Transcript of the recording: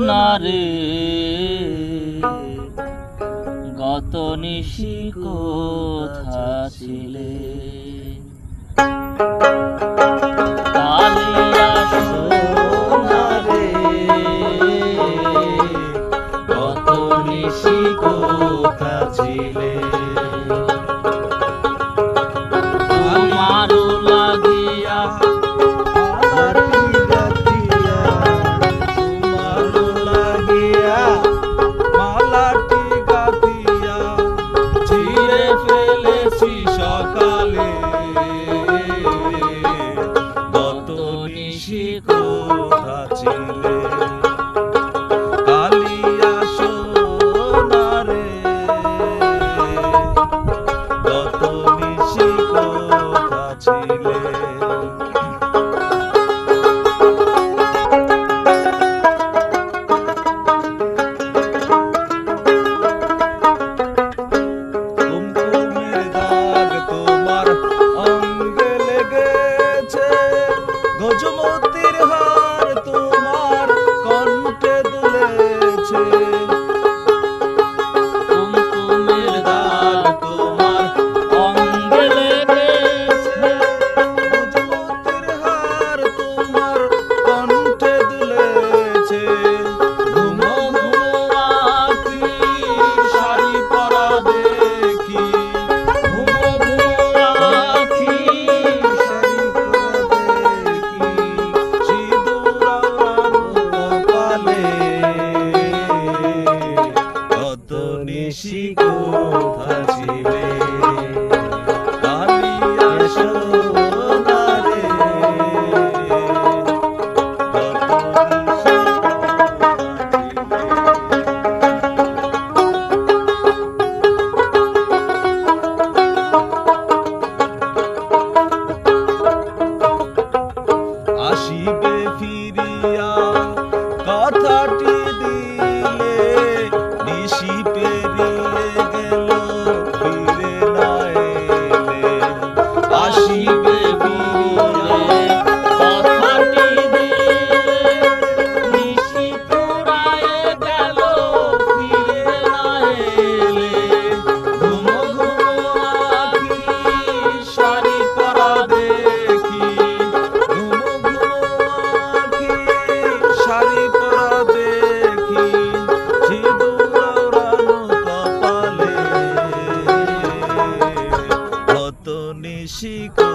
নারে গত নিশি কোথা ছিলে? গত নিশি কোথা ছিলে? কালে গত নিশি কোথা ছিলে? বেশি কথা 奇怪